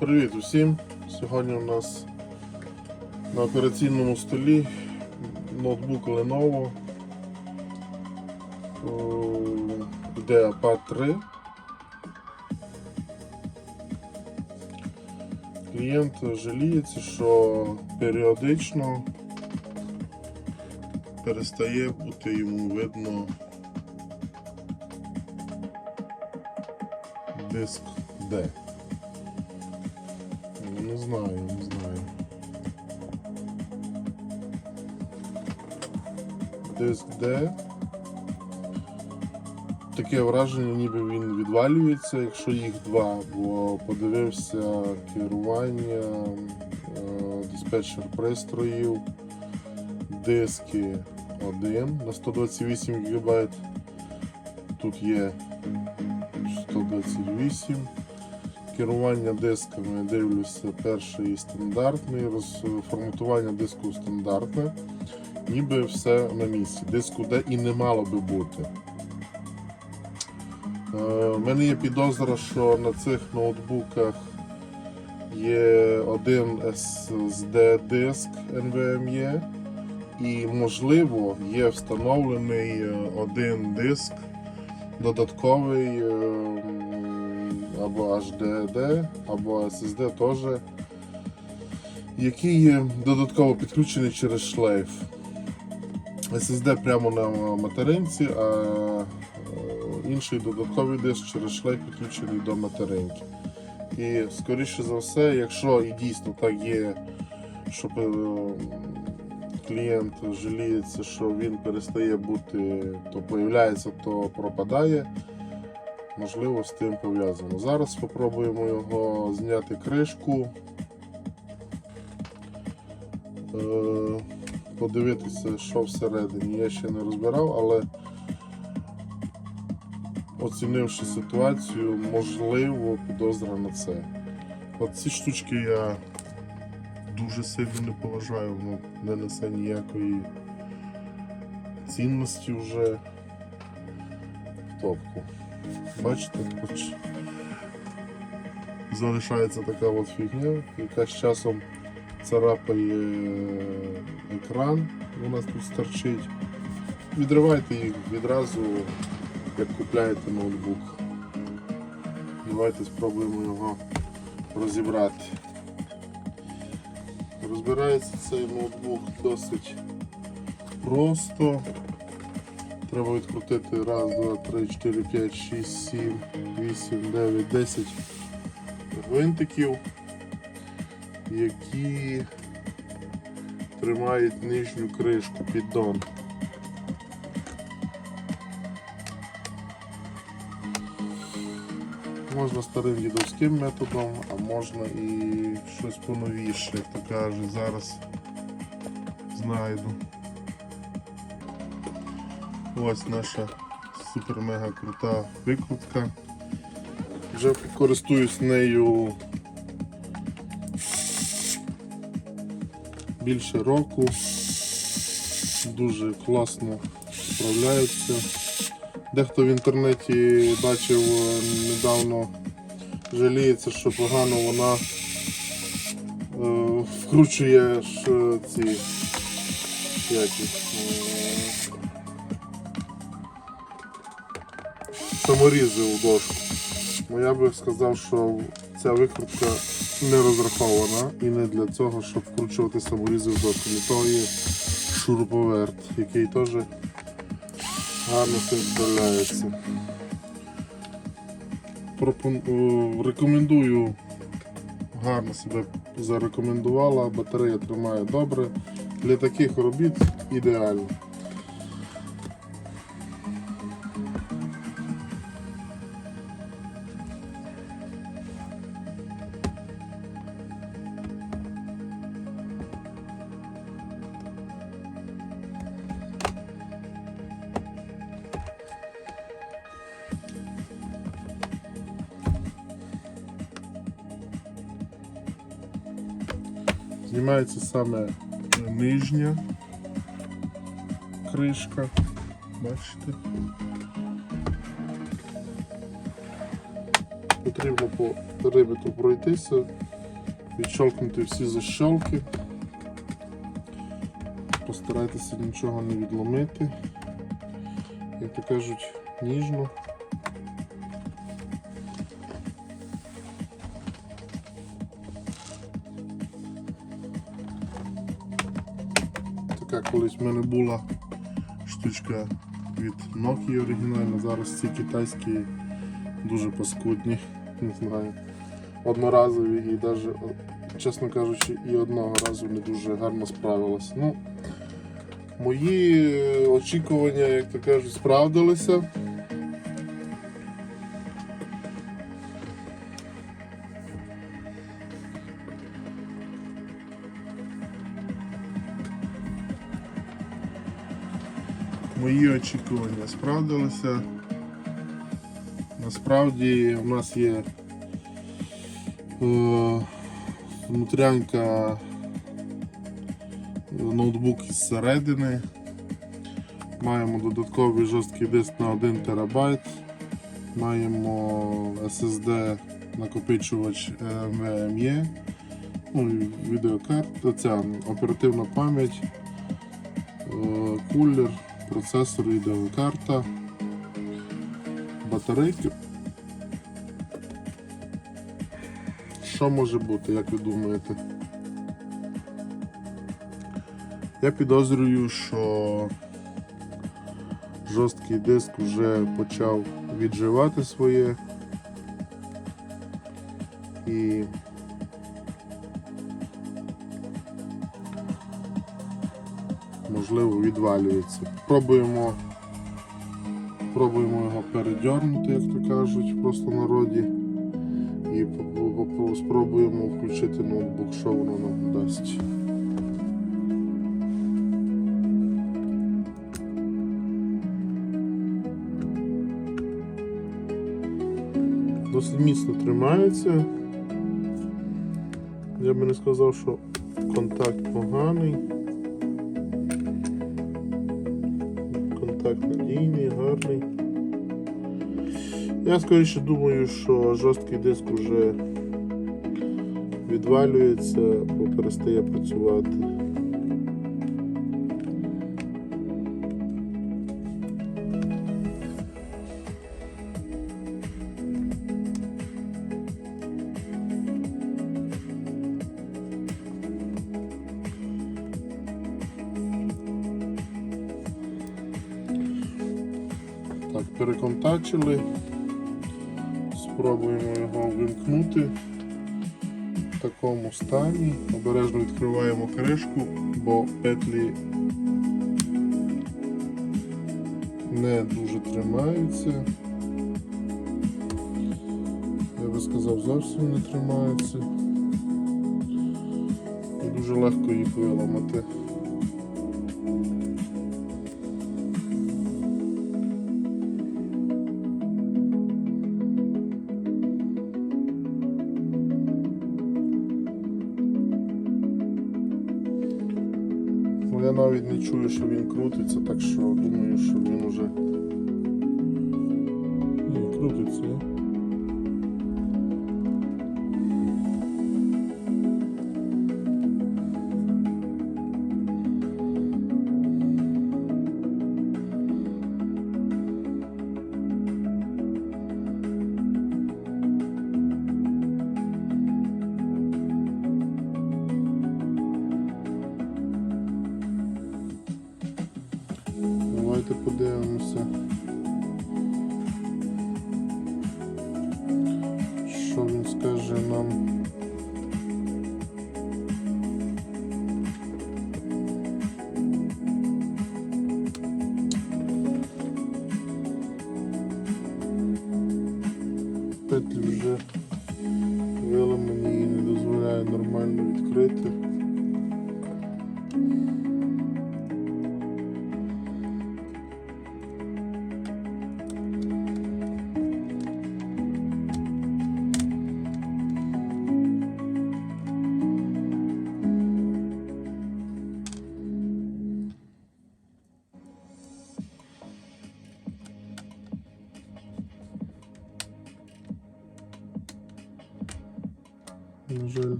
Привіт усім! Сьогодні у нас на операційному столі ноутбук Lenovo IdeaPad 3. Клієнт жаліється, що періодично перестає бути йому видно диск D. Не знаю, не знаю. Диск D. Таке враження, ніби він відвалюється, якщо їх два, бо подивився керування, е, диспетчер пристроїв, диски 1 на 128 ГБ. Тут є 128 керування дисками я дивлюся перший стандартний, розформатування диску стандартне, ніби все на місці. Диску де і не мало би бути. У мене є підозра, що на цих ноутбуках є один SSD диск NVMe і, можливо, є встановлений е, один диск додатковий е, або HDD, або SSD теж, який є додатково підключений через шлейф. SSD прямо на материнці, а е, інший додатковий диск через шлейф підключений до материнки. І скоріше за все, якщо і дійсно так є, що е, клієнт жаліється, що він перестає бути, то появляється, то пропадає. Можливо, з тим пов'язано. Зараз спробуємо його зняти кришку, е, подивитися, що всередині. Я ще не розбирав, але оцінивши ситуацію, можливо, підозра на це. От ці штучки я дуже сильно не поважаю, воно не несе ніякої цінності вже в топку. Бачите, хоч залишається така от фігня, яка з часом царапає екран, у нас тут старчить. Відривайте їх відразу, як купляєте ноутбук. Давайте спробуємо його розібрати. Розбирається цей ноутбук досить просто. Треба відкрутити раз, два, три, чотири, п'ять, шість, сім, вісім, дев'ять, десять гвинтиків, які тримають нижню кришку піддон. Можна старим дідовським методом, а можна і щось поновіше, як то каже, зараз знайду. Ось наша супер-мега крута викрутка. Вже користуюсь нею більше року. Дуже класно справляється. Дехто в інтернеті бачив е, недавно, жаліється, що погано вона е, вкручує е, ці як саморізи у дошку. Ну я би сказав, що ця викрутка не розрахована і не для цього, щоб вкручувати саморізи в дошку. Для того є шуруповерт, який теж гарно цим справляється. Пропон... Рекомендую, гарно себе зарекомендувала, батарея тримає добре. Для таких робіт ідеально. Знімається саме нижня кришка. Бачите? Потрібно по рибіту пройтися, відщолкнути всі защолки. Постарайтеся нічого не відломити. Як то кажуть, ніжно. Така колись в мене була штучка від Nokia оригінальна, зараз ці китайські дуже паскудні, не знаю. Одноразові і навіть, чесно кажучи, і одного разу не дуже гарно справилася. Ну, мої е, очікування, як то кажуть, справдилися. Мої очікування справдилися. Насправді у нас є е, внутрянка ноутбук із середини. Маємо додатковий жорсткий диск на 1 ТБ. Маємо SSD накопичувач NVMe, ну, відеокарта, оперативна пам'ять, е, кулер, процесор, відеокарта, батарейки. Що може бути, як ви думаєте? Я підозрюю, що жорсткий диск вже почав відживати своє і можливо відвалюється. Пробуємо, пробуємо його передьорнути, як то кажуть, в просто народі. І спробуємо включити ноутбук, що воно нам дасть. Досить міцно тримається. Я би не сказав, що контакт поганий. Контакт надійний, гарний. Я скоріше думаю, що жорсткий диск вже відвалюється бо перестає працювати. Переконтачили. Спробуємо його вимкнути в такому стані. Обережно відкриваємо кришку, бо петлі не дуже тримаються. Я би сказав, зовсім не тримаються. І дуже легко їх виламати. Ну, я навіть не чую, що він крутиться, так що думаю, що він уже крутиться. Давайте подивимося.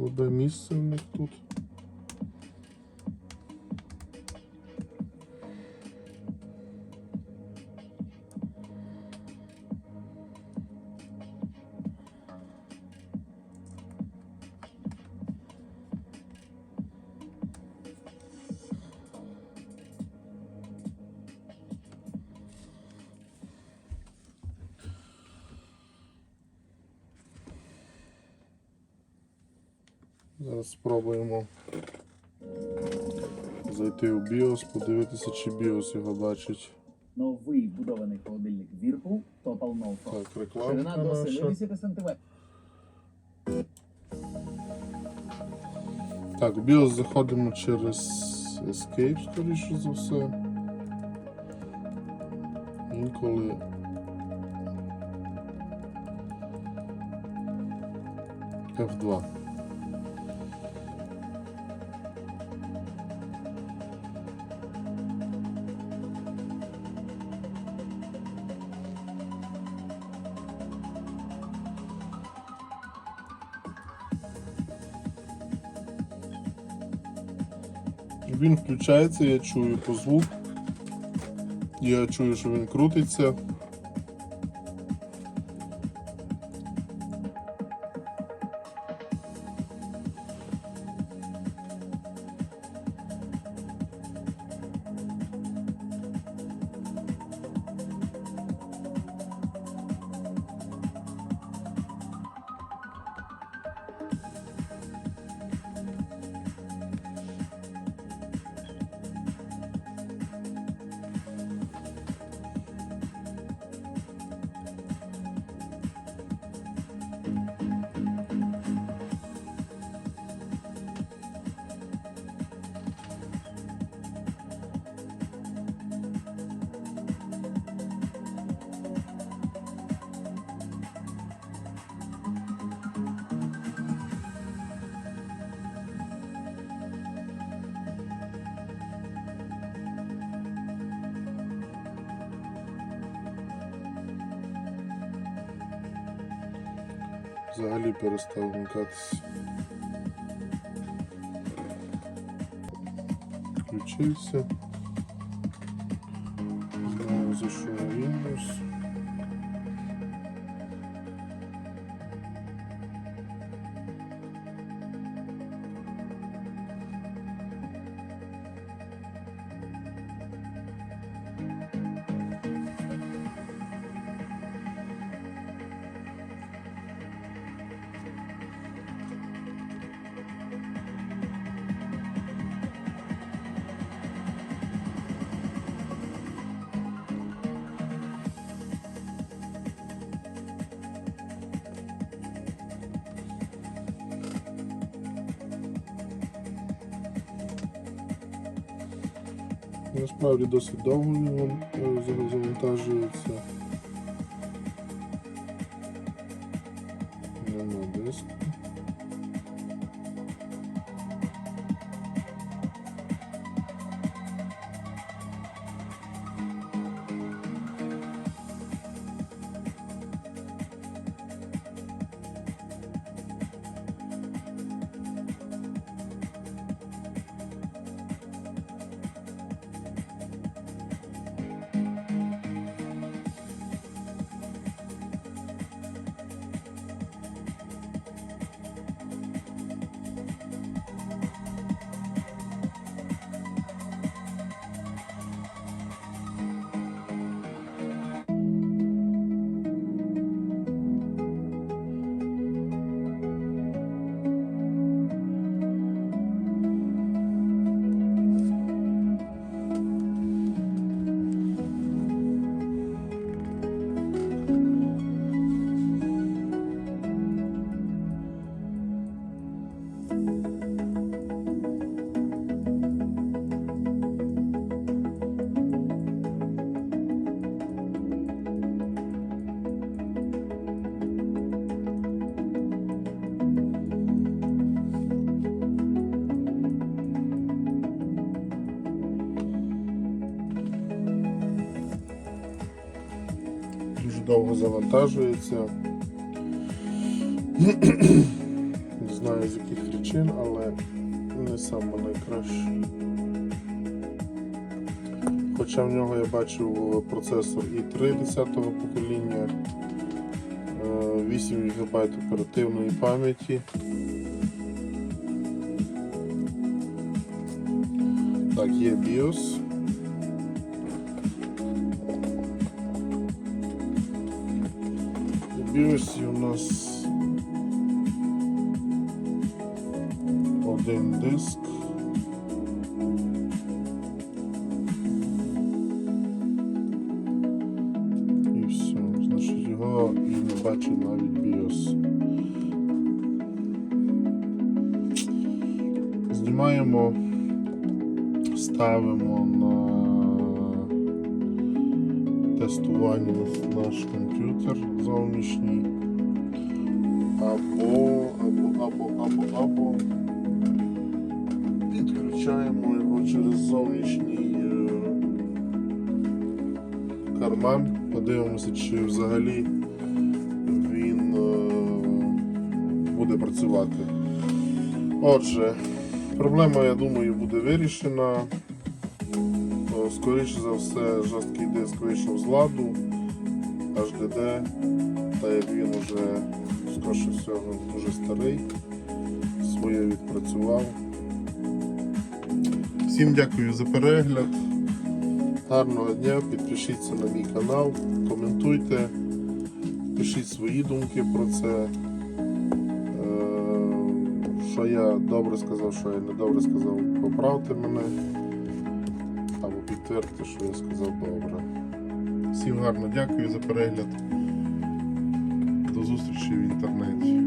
Слабе місце в них тут. Зараз спробуємо зайти у BIOS, подивитися, чи BIOS його бачить. Новий вбудований холодильник Whirlpool Total No Frost. Так, Ширина до наша. 70 см. Так, в BIOS заходимо через Escape, скоріше за все. Інколи. F2. Він включається, я чую по звук. Я чую, що він крутиться. Взагалі перестав вмикатися. Включився. Насправді досить довго він е, за- завантажується. Нема диску. Довго завантажується. Не знаю з яких причин, але не саме найкраще. Хоча в нього я бачив процесор i3 10-го покоління, е, 8 ГБ оперативної пам'яті. Так, є BIOS. У BIOS у нас один диск. Зовнішній. Або, або, або, або, або підключаємо його через зовнішній е, карман. Подивимося, чи взагалі він е, буде працювати. Отже, проблема, я думаю, буде вирішена. Скоріше за все, жорсткий диск вийшов з ладу, HDD, та як він вже, скоріше всього, дуже старий, своє відпрацював. Всім дякую за перегляд. Гарного дня, підпишіться на мій канал, коментуйте, пишіть свої думки про це. Е, Що я добре сказав, що я не добре сказав, поправте мене або підтвердьте, що я сказав добре. Всім гарно дякую за перегляд. Зустрічі в інтернеті.